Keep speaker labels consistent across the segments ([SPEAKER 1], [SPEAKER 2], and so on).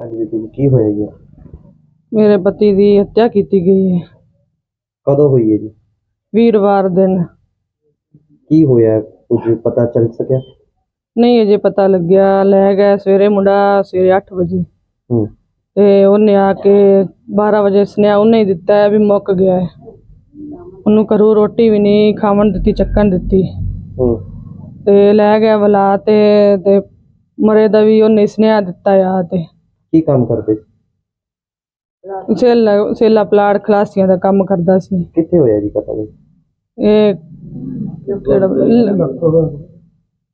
[SPEAKER 1] ਹਾਂਜੀ ਬੀਬੀ ਜੀ ਕੀ ਹੋਇਆ ਜੀ?
[SPEAKER 2] ਮੇਰੇ ਪਤੀ ਦੀ ਹੱਤਿਆ ਕੀਤੀ ਗਈ ਹੈ।
[SPEAKER 1] ਕਦੋਂ ਹੋਈ ਹੈ ਜੀ?
[SPEAKER 2] ਵੀਰਵਾਰ ਦਿਨ।
[SPEAKER 1] ਕੀ ਹੋਇਆ? ਕੁਝ ਪਤਾ ਚੱਲ ਸਕਿਆ?
[SPEAKER 2] ਨਹੀਂ ਅਜੇ ਪਤਾ ਲੱਗਿਆ ਲੈ ਗਿਆ ਸਵੇਰੇ ਮੁੰਡਾ ਸਵੇਰੇ 8 ਵਜੇ।
[SPEAKER 1] ਹੂੰ।
[SPEAKER 2] ਤੇ ਉਹਨੇ ਆ ਕੇ 12 ਵਜੇ ਸੁਨੇਹਾ ਉਹਨੇ ਹੀ ਦਿੱਤਾ ਹੈ ਵੀ ਮੁੱਕ ਗਿਆ ਹੈ। ਉਹਨੂੰ ਘਰੋਂ ਰੋਟੀ ਵੀ ਨਹੀਂ ਖਾਵਣ ਦਿੱਤੀ ਚੱਕਣ ਦਿੱਤੀ।
[SPEAKER 1] ਹੂੰ।
[SPEAKER 2] ਤੇ ਲੈ ਗਿਆ ਵਲਾ ਤੇ ਤੇ ਮਰੇ ਦਾ ਵੀ ਉਹਨੇ ਸੁਨੇਹਾ ਦਿੱਤਾ ਆ ਤੇ।
[SPEAKER 1] ਕੀ ਕੰਮ ਕਰਦੇ ਸੀ?
[SPEAKER 2] ਸੇਲਾ ਸੇਲਾ ਪਲਾੜ ਖਲਾਸੀਆਂ ਦਾ ਕੰਮ ਕਰਦਾ ਸੀ।
[SPEAKER 1] ਕਿੱਥੇ ਹੋਇਆ ਜੀ ਪਤਾ ਨਹੀਂ।
[SPEAKER 2] ਇਹ ਕਿਹੜਾ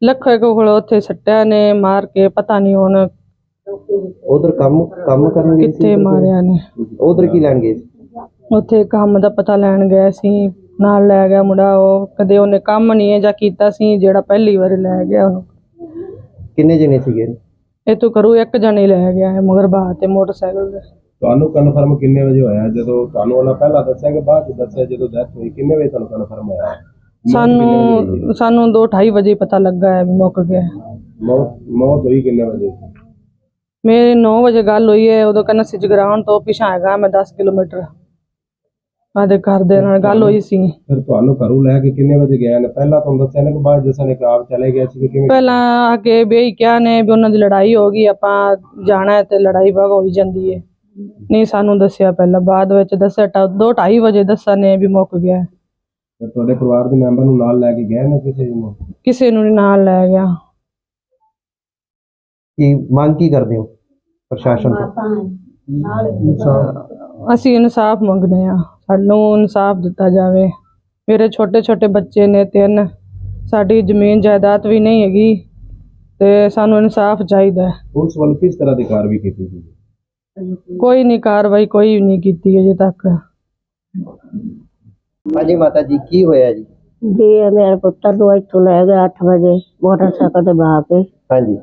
[SPEAKER 2] ਲੱਖੇ ਕੋਲ ਉੱਥੇ ਸੱਟਿਆ ਨੇ ਮਾਰ ਕੇ ਪਤਾ ਨਹੀਂ ਹੁਣ
[SPEAKER 1] ਉਧਰ ਕੰਮ ਕੰਮ ਕਰਨ ਗਏ
[SPEAKER 2] ਕਿੱਥੇ ਮਾਰਿਆ ਨੇ।
[SPEAKER 1] ਉਧਰ ਕੀ ਲੈਣ ਗਏ ਸੀ?
[SPEAKER 2] ਉੱਥੇ ਕੰਮ ਦਾ ਪਤਾ ਲੈਣ ਗਏ ਸੀ ਨਾਲ ਲੈ ਗਿਆ ਮੁੰਡਾ ਉਹ ਕਦੇ ਉਹਨੇ ਕੰਮ ਨਹੀਂ ਹੈ ਜਾਂ ਕੀਤਾ ਸੀ ਜਿਹੜਾ ਪਹਿਲੀ ਵਾਰ ਲੈ ਗਿਆ ਉਹਨੂੰ।
[SPEAKER 1] ਕਿੰਨੇ ਜਣੇ ਸੀਗੇ?
[SPEAKER 2] ਇਹ ਤੋਂ ਕਰੂ ਇੱਕ ਜਣੇ ਲੈ ਗਿਆ ਹੈ ਮਗਰ ਬਾਹਰ ਤੇ ਮੋਟਰਸਾਈਕਲ ਤੇ।
[SPEAKER 3] ਤੁਹਾਨੂੰ ਕਨਫਰਮ ਕਿੰਨੇ ਵਜੇ ਹੋਇਆ? ਜਦੋਂ ਤੁਹਾਨੂੰ ਉਹਨਾਂ ਪਹਿਲਾਂ ਦੱਸਿਆ ਕਿ ਬਾਅਦ ਚ ਦੱਸਿਆ ਜਦੋਂ ਡੈਥ ਹੋਈ ਕਿੰਨੇ ਵਜੇ ਤੁਹਾਨੂੰ ਕਨਫਰਮ ਹੋਇਆ?
[SPEAKER 2] ਸਾਨੂੰ ਸਾਨੂੰ 2:30 ਵਜੇ ਪਤਾ ਲੱਗਾ ਹੈ ਵੀ ਮੁੱਕ ਗਿਆ। ਹੈ।
[SPEAKER 3] ਮੌਤ ਮੌਤ ਹੋਈ ਕਿੰਨੇ ਵਜੇ?
[SPEAKER 2] ਮੇਰੀ 9 ਵਜੇ ਗੱਲ ਹੋਈ ਹੈ ਉਦੋਂ ਕਹਿੰਦਾ ਸੀ ਜਗਰਾਉਣ ਤੋਂ ਪਿਛਾਂ ਹੈਗਾ ਮੈਂ 10 ਕਿਲੋਮੀਟਰ। ਆਦੇ ਘਰ ਦੇ ਨਾਲ ਗੱਲ ਹੋਈ ਸੀ।
[SPEAKER 3] ਫਿਰ ਤੁਹਾਨੂੰ ਘਰੋਂ ਲੈ ਕੇ ਕਿੰਨੇ ਵਜੇ ਗਏ ਨੇ? ਪਹਿਲਾਂ ਤੁਹਾਨੂੰ ਦੱਸਿਆ ਨਾ ਕਿ ਬਾਅਦ ਦੱਸਿਆ ਨੇ ਕਿ ਆਪ ਚਲੇ ਗਏ ਸੀ ਕਿ ਕਿਵੇਂ?
[SPEAKER 2] ਪਹਿਲਾਂ ਆ ਕੇ ਬਈ ਕਿਹਾ ਨੇ ਵੀ ਉਹਨਾਂ ਦੀ ਲੜਾਈ ਹੋ ਗਈ ਆਪਾਂ ਜਾਣਾ ਹੈ ਤੇ ਲੜਾਈ ਵਗ ਹੋਈ ਜਾਂਦੀ ਹੈ। ਨਹੀਂ ਸਾਨੂੰ ਦੱਸਿਆ ਪਹਿਲਾਂ ਬਾਅਦ ਵਿੱਚ ਦੱਸਿਆ ਤਾਂ ਦੋ 2:30 ਵਜੇ ਦੱਸਿਆ ਨੇ ਵੀ ਮੁੱਕ ਗਿਆ। ਹੈ।
[SPEAKER 3] ਤੁਹਾਡੇ ਪਰਿਵਾਰ ਦੇ ਮੈਂਬਰ ਨੂੰ ਨਾਲ ਲੈ ਕੇ ਗਏ ਨੇ ਕਿਸੇ ਨੂੰ?
[SPEAKER 2] ਕਿਸੇ ਨੂੰ ਨੀ ਨਾਲ ਲੈ ਗਿਆ।
[SPEAKER 1] ਕੀ ਮੰਗ ਕੀ ਕਰਦੇ ਹੋ ਪ੍ਰਸ਼ਾਸਨ ਤੋਂ?
[SPEAKER 2] ਅਸੀਂ ਇਨਸਾਫ ਮੰਗਦੇ ਆ ਸਾਨੂੰ ਇਨਸਾਫ ਦਿੱਤਾ ਜਾਵੇ। ਮੇਰੇ ਛੋਟੇ ਛੋਟੇ ਬੱਚੇ ਨੇ ਤਿੰਨ। ਸਾਡੀ ਜ਼ਮੀਨ ਜਾਇਦਾਦ ਵੀ ਨਹੀਂ ਹੈਗੀ ਤੇ ਸਾਨੂੰ ਇਨਸਾਫ ਚਾਹੀਦਾ ਹੈ।
[SPEAKER 3] ਪੁਲਿਸ ਵੱਲੋਂ ਕਿਸ ਤਰ੍ਹਾਂ ਦੀ ਕਾਰਵਾਈ ਕੀਤੀ ਗਈ?
[SPEAKER 2] ਕੋਈ ਨਹੀਂ ਕਾਰਵਾਈ ਕੋਈ ਨਹੀਂ ਕੀਤੀ ਅਜੇ ਤੱਕ।
[SPEAKER 1] ਹਾਂਜੀ ਮਾਤਾ ਜੀ ਕੀ ਹੋਇਆ ਜੀ?
[SPEAKER 4] ਜੀ ਇਹ ਮੇਰੇ ਪੁੱਤਰ ਨੂੰ ਇੱਥੋਂ ਲੈ ਗਿਆ 8 ਵਜੇ ਮੋਟਰਸਾਈਕਲ ਤੇ ਬਾ ਕੇ।
[SPEAKER 1] ਹਾਂਜੀ।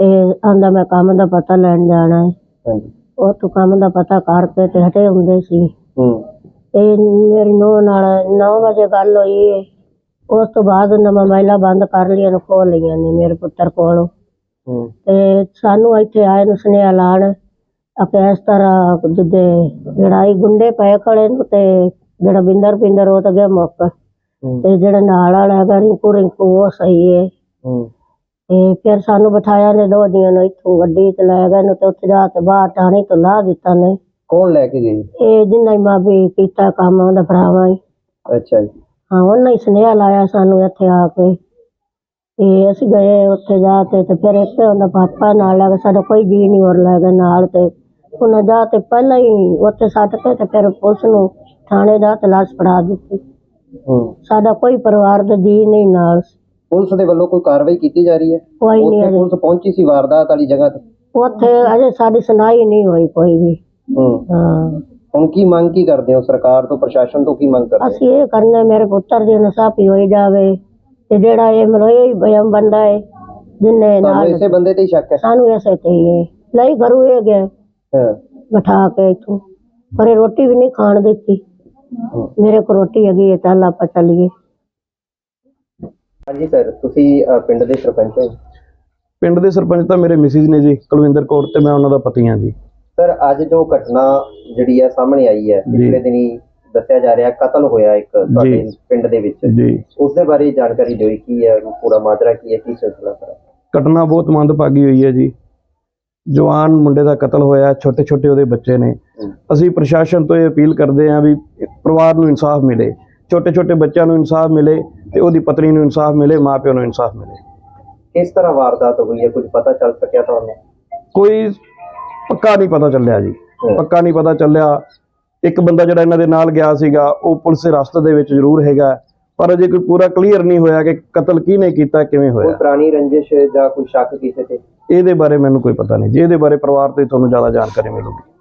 [SPEAKER 4] ਤੇ ਆਂਦਾ ਮੈਂ ਕੰਮ ਦਾ ਪਤਾ ਲੈਣ ਜਾਣਾ ਹੈ।
[SPEAKER 1] ਹਾਂਜੀ।
[SPEAKER 4] ਉੱਥੋਂ ਕੰਮ ਦਾ ਪਤਾ ਕਰਕੇ ਤੇ ਹਟੇ ਹੁੰਦੇ ਸੀ।
[SPEAKER 1] ਹੂੰ।
[SPEAKER 4] ਤੇ ਮੇਰੀ ਨੂੰਹ ਨਾਲ 9 ਵਜੇ ਗੱਲ ਹੋਈ ਹੈ ਉਸ ਤੋਂ ਬਾਅਦ ਉਹਨਾਂ ਮੋਬਾਈਲਾਂ ਬੰਦ ਕਰ ਲਈਆਂ ਨੇ ਖੋਲ ਲਈਆਂ ਨੇ ਮੇਰੇ ਪੁੱਤਰ ਕੋਲੋਂ।
[SPEAKER 1] ਹੂੰ।
[SPEAKER 4] ਤੇ ਸਾਨੂੰ ਇੱਥੇ ਆਏ ਨੂੰ ਸੁਨੇਹਾ ਲਾਣ ਆਪੇ ਇਸ ਤਰ੍ਹਾਂ ਜਿੱਦੇ ਲੜਾਈ ਗੁੰਡੇ ਪਏ ਖੜੇ ਨੂੰ ਤੇ ਜਿਹੜਾ ਬਿੰਦਰ ਪਿੰਦਰ ਉਹ ਤਾਂ ਗਿਆ ਮੁੱਕ। ਤੇ ਜਿਹੜਾ ਨਾਲ ਵਾਲਾ ਹੈਗਾ ਰਿੰਕੂ ਰਿੰਕੂ ਉਹ ਸਹੀ ਹੈ। ਤੇ ਫਿਰ ਸਾਨੂੰ ਬਿਠਾਇਆ ਨੇ ਦੋ ਜੀਆਂ ਨੂੰ ਇੱਥੋਂ ਗੱਡੀ ਤੇ ਲੈ ਗਏ ਨੇ ਤੇ ਉੱਥੇ ਜਾ ਕੇ ਬਾਹਰ ਟਾਣੀ ਤੋਂ ਲਾ ਦਿੱਤਾ ਨੇ
[SPEAKER 1] ਕੌਣ ਲੈ ਕੇ ਗਏ?
[SPEAKER 4] ਇਹ ਜਿੰਨਾ ਹੀ ਮਾਪੇ ਕੀਤਾ ਕੰਮ ਉਹਦਾ ਭਰਾਵਾ ਹੀ।
[SPEAKER 1] ਅੱਛਾ ਜੀ।
[SPEAKER 4] ਹਾਂ ਉਹਨਾਂ ਹੀ ਸੁਨੇਹਾ ਲਾਇਆ ਸਾਨੂੰ ਇੱਥੇ ਆ ਕੇ। ਤੇ ਅਸੀਂ ਗਏ ਉੱਥੇ ਜਾ ਕੇ ਤੇ ਫਿਰ ਇੱਕ ਉਹਦਾ ਪਾਪਾ ਨਾਲ ਲੱਗ ਸਾਡਾ ਕੋਈ ਜੀ ਨਹੀਂ ਹੋਰ ਲੈ ਗਿਆ ਨਾਲ ਤੇ। ਉਹਨਾਂ ਜਾ ਤੇ ਪਹਿਲਾਂ ਹੀ ਉੱਥੇ ਸੱਟ ਕੇ ਤੇ ਫਿਰ ਪੁਲਿਸ ਨੂੰ ਥਾਣੇ ਦਾ ਤਲਾਸ਼ ਫੜਾ ਦਿੱਤੀ।
[SPEAKER 1] ਹੂੰ।
[SPEAKER 4] ਸਾਡਾ ਕੋਈ ਪਰਿਵਾਰ ਦਾ ਜੀ ਨਹੀਂ ਨਾਲ
[SPEAKER 1] ਪੁਲਿਸ ਦੇ ਵੱਲੋਂ ਕੋਈ ਕਾਰਵਾਈ ਕੀਤੀ ਜਾ ਰਹੀ ਹੈ?
[SPEAKER 4] ਕੋਈ ਨਹੀਂ
[SPEAKER 1] ਉੱਥੇ
[SPEAKER 4] ਅਜੇ
[SPEAKER 1] ਪੁਲਿਸ ਪਹੁੰਚੀ ਸੀ ਵਾਰਦਾਤ ਵਾਲੀ ਜਗ੍ਹਾ ਤੇ?
[SPEAKER 4] ਉੱਥੇ ਅਜੇ ਸਾਡੀ ਸੁਣਾਈ ਨਹੀਂ ਹੋਈ ਕੋਈ ਵੀ।
[SPEAKER 1] ਹੂੰ।
[SPEAKER 4] ਹਾਂ।
[SPEAKER 1] ਹੁਣ ਕੀ ਮੰਗ ਕੀ ਕਰਦੇ ਹੋ? ਸਰਕਾਰ ਤੋਂ ਪ੍ਰਸ਼ਾਸਨ ਤੋਂ ਕੀ ਮੰਗ ਕਰਦੇ ਹੋ?
[SPEAKER 4] ਅਸੀਂ ਇਹ ਕਰਨੇ ਮੇਰੇ ਪੁੱਤਰ ਦੀ ਇਨਸਾਫੀ ਹੋਈ ਜਾਵੇ ਤੇ ਜਿਹੜਾ ਇਹ ਮਲੋਇਆ ਹੀ ਬਯਮ ਬੰਦਾ ਹੈ ਜਿੰਨੇ
[SPEAKER 1] ਤੁਹਾਨੂੰ
[SPEAKER 4] ਨਾਲ
[SPEAKER 1] ਇਸੇ ਬੰਦੇ ਤੇ ਹੀ ਸ਼ੱਕ ਹੈ?
[SPEAKER 4] ਸਾਨੂੰ ਐਸੇ ਤੇ ਹੀ ਹੈ। ਲਈ ਘਰੂ ਇਹ ਗਏ
[SPEAKER 1] ਹਾਂ।
[SPEAKER 4] ਬਿਠਾ ਕੇ ਇਥੋਂ। ਪਰ ਰੋਟੀ ਵੀ ਨਹੀਂ ਖਾਣ ਦਿੱਤੀ। ਮੇਰੇ ਕੋ ਰੋਟੀ ਹੈਗੀ ਹੈ ਚੱਲ ਆਪਾਂ ਚੱਲੀਏ।
[SPEAKER 1] ਹਾਂਜੀ ਸਰ ਤੁਸੀਂ ਅ, ਪਿੰਡ ਦੇ ਸਰਪੰਚ ਹੋ?
[SPEAKER 5] ਪਿੰਡ ਦੇ ਸਰਪੰਚ ਤਾਂ ਮੇਰੇ ਮਿਸਿਸ ਨੇ ਜੀ ਕੁਲਵਿੰਦਰ ਕੌਰ ਤੇ ਮੈਂ ਉਹਨਾਂ ਦਾ ਪਤੀ ਹਾਂ ਜੀ।
[SPEAKER 1] ਸਰ ਅੱਜ ਜੋ ਘਟਨਾ ਜਿਹੜੀ ਹੈ ਸਾਹਮਣੇ ਆਈ ਹੈ ਪਿਛਲੇ ਦਿਨੀ ਦੱਸਿਆ ਜਾ ਰਿਹਾ ਕਤਲ ਹੋਇਆ ਇੱਕ ਤੁਹਾਡੇ ਪਿੰਡ ਦੇ ਵਿੱਚ।
[SPEAKER 5] ਜੀ।
[SPEAKER 1] ਉਸ ਦੇ ਬਾਰੇ ਜਾਣਕਾਰੀ ਦਿਓ ਕੀ ਹੈ ਪੂਰਾ ਮਾਜਰਾ ਕੀ ਹੈ ਕੀ ਸਿਲਸਿਲਾ ਸਰ?
[SPEAKER 5] ਘਟਨਾ ਬਹੁਤ ਮੰਦਭਾਗੀ ਹੋਈ ਹੈ ਜੀ। ਜਵਾਨ ਮੁੰਡੇ ਦਾ ਕਤਲ ਹੋਇਆ ਛੋਟੇ ਛੋਟੇ ਉਹਦੇ ਬੱਚੇ ਨੇ। ਅਸੀਂ ਪ੍ਰਸ਼ਾਸਨ ਤੋਂ ਇਹ ਅਪੀਲ ਕਰਦੇ ਹਾਂ ਵੀ ਪਰਿਵਾਰ ਨੂੰ ਇਨਸਾਫ ਮਿਲੇ ਛੋਟੇ ਛੋਟੇ ਬੱਚਿਆਂ ਨੂੰ ਇਨਸਾਫ ਮਿਲੇ ਤੇ ਉਹਦੀ ਪਤਨੀ ਨੂੰ ਇਨਸਾਫ ਮਿਲੇ ਮਾਪਿਆਂ ਨੂੰ ਇਨਸਾਫ ਮਿਲੇ।
[SPEAKER 1] ਕਿਸ ਤਰ੍ਹਾਂ ਵਾਰਦਾਤ ਹੋਈ ਹੈ? ਕੁਝ ਪਤਾ ਚੱਲ ਸਕਿਆ ਤੁਹਾਨੂੰ?
[SPEAKER 5] ਕੋਈ ਪੱਕਾ ਨਹੀਂ ਪਤਾ ਚੱਲਿਆ ਜੀ। ਪੱਕਾ ਨਹੀਂ ਪਤਾ ਚੱਲਿਆ। ਇੱਕ ਬੰਦਾ ਜਿਹੜਾ ਇਹਨਾਂ ਦੇ ਨਾਲ ਗਿਆ ਸੀਗਾ ਉਹ ਪੁਲਿਸ ਦੇ ਰਸਤੇ ਦੇ ਵਿੱਚ ਜ਼ਰੂਰ ਹੈਗਾ। ਪਰ ਅਜੇ ਕੋਈ ਪੂਰਾ ਕਲੀਅਰ ਨਹੀਂ ਹੋਇਆ ਕਿ ਕਤਲ ਕਿਹਨੇ ਕੀਤਾ ਕਿਵੇਂ
[SPEAKER 1] ਕੋਈ
[SPEAKER 5] ਹੋਇਆ
[SPEAKER 1] ਪੁਰਾਣੀ ਰੰਜਿਸ਼ ਜਾਂ ਕੋਈ ਸ਼ੱਕ ਕਿਸੇ ਤੇ?
[SPEAKER 5] ਇਹਦੇ ਬਾਰੇ ਮੈਨੂੰ ਕੋਈ ਪਤਾ ਨਹੀਂ। ਜੀ ਇਹਦੇ ਬਾਰੇ ਪਰਿਵਾਰ ਤੋਂ ਹੀ ਤੁਹਾਨੂੰ ਜ਼ਿਆਦਾ ਜਾਣਕਾਰੀ ਮਿਲੂਗੀ।